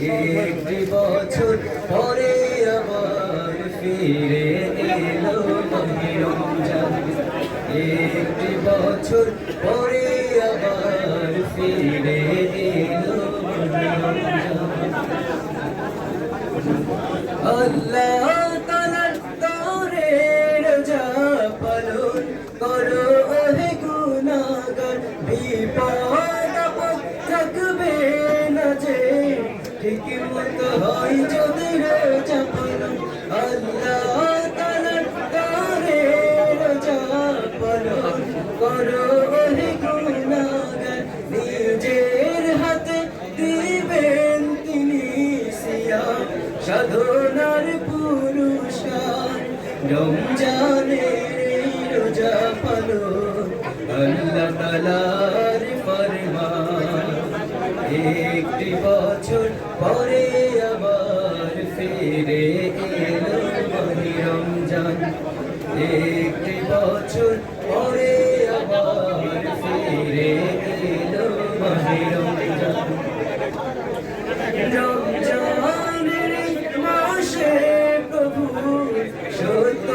একটি বছর পরে আবার ফিরে এলো রমজান একটি বছর পরে যদি রোজা পালন আল্লাহ তাআলার তারে নিজের হাতে দিবেন সিয়াম সাধনার পুরস্কার রমজানের রোজা পালন আল্লাহ তালার একটি বছর পরে আবার ফিরে এলো রমজান। একটি বছর পরে আবার ফিরে এলো রমজান। রমজানের মাসে প্রভু সত্য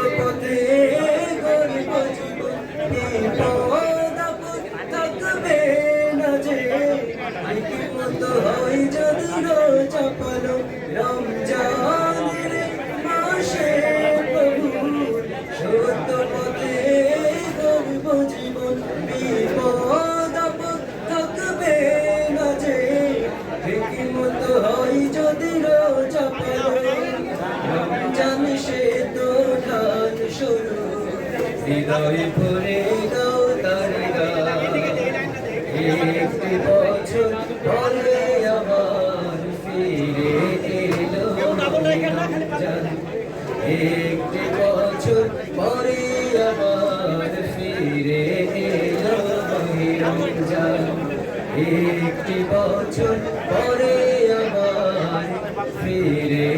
হৃদয় ভরে দাও তার একটি বছর পরে আবার ফিরে এলো একটি বছর পরে আবার ফিরে এলো রমজান একটি বছর পরে আবার ফিরে